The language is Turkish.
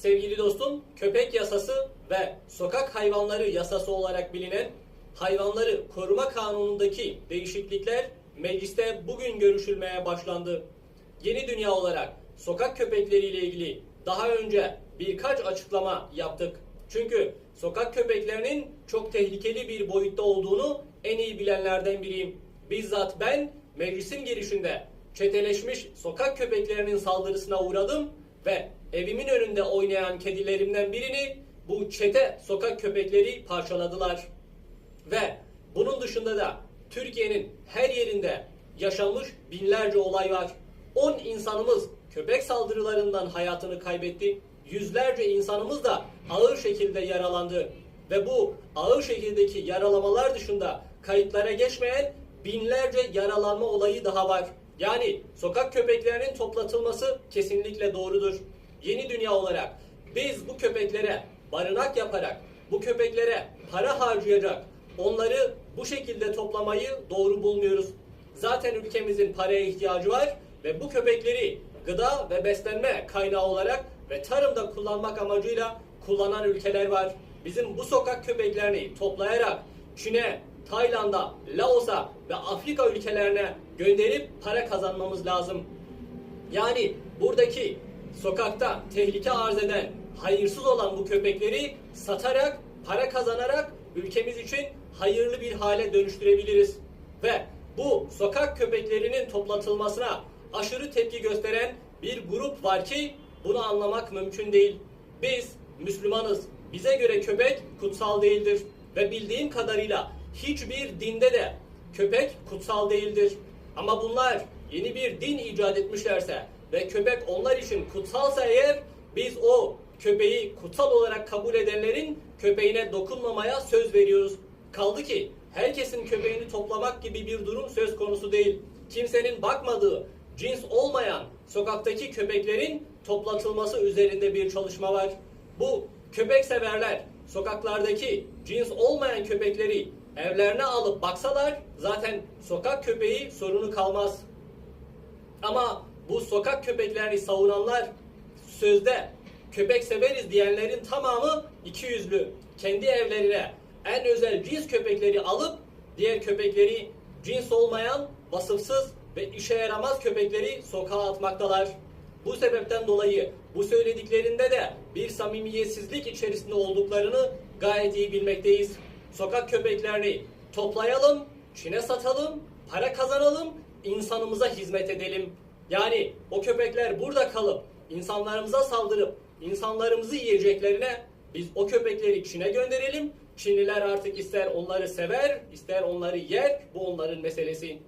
sevgili dostum köpek yasası ve sokak hayvanları yasası olarak bilinen hayvanları koruma kanunundaki değişiklikler mecliste bugün görüşülmeye başlandı. Yeni dünya olarak sokak köpekleriyle ilgili daha önce birkaç açıklama yaptık. Çünkü sokak köpeklerinin çok tehlikeli bir boyutta olduğunu en iyi bilenlerden biriyim. Bizzat ben meclisin girişinde çeteleşmiş sokak köpeklerinin saldırısına uğradım ve evimin önünde oynayan kedilerimden birini bu çete sokak köpekleri parçaladılar. Ve bunun dışında da Türkiye'nin her yerinde yaşanmış binlerce olay var. 10 insanımız köpek saldırılarından hayatını kaybetti. Yüzlerce insanımız da ağır şekilde yaralandı. Ve bu ağır şekildeki yaralamalar dışında kayıtlara geçmeyen binlerce yaralanma olayı daha var. Yani sokak köpeklerinin toplatılması kesinlikle doğrudur. Yeni dünya olarak biz bu köpeklere barınak yaparak bu köpeklere para harcayacak onları bu şekilde toplamayı doğru bulmuyoruz. Zaten ülkemizin paraya ihtiyacı var ve bu köpekleri gıda ve beslenme kaynağı olarak ve tarımda kullanmak amacıyla kullanan ülkeler var. Bizim bu sokak köpeklerini toplayarak Çin'e, Tayland'a, Laos'a ve Afrika ülkelerine gönderip para kazanmamız lazım. Yani buradaki sokakta tehlike arz eden, hayırsız olan bu köpekleri satarak, para kazanarak ülkemiz için hayırlı bir hale dönüştürebiliriz. Ve bu sokak köpeklerinin toplatılmasına aşırı tepki gösteren bir grup var ki bunu anlamak mümkün değil. Biz Müslümanız. Bize göre köpek kutsal değildir. Ve bildiğim kadarıyla hiçbir dinde de köpek kutsal değildir. Ama bunlar yeni bir din icat etmişlerse ve köpek onlar için kutsalsa eğer biz o köpeği kutsal olarak kabul edenlerin köpeğine dokunmamaya söz veriyoruz. Kaldı ki herkesin köpeğini toplamak gibi bir durum söz konusu değil. Kimsenin bakmadığı, cins olmayan sokaktaki köpeklerin toplatılması üzerinde bir çalışma var. Bu köpek severler sokaklardaki cins olmayan köpekleri evlerine alıp baksalar zaten sokak köpeği sorunu kalmaz. Ama bu sokak köpeklerini savunanlar sözde köpek severiz diyenlerin tamamı iki yüzlü. Kendi evlerine en özel cins köpekleri alıp diğer köpekleri cins olmayan, vasıfsız ve işe yaramaz köpekleri sokağa atmaktalar. Bu sebepten dolayı bu söylediklerinde de bir samimiyetsizlik içerisinde olduklarını gayet iyi bilmekteyiz. Sokak köpeklerini toplayalım, Çin'e satalım, para kazanalım, insanımıza hizmet edelim. Yani o köpekler burada kalıp insanlarımıza saldırıp insanlarımızı yiyeceklerine biz o köpekleri Çin'e gönderelim. Çinliler artık ister onları sever, ister onları yer. Bu onların meselesi.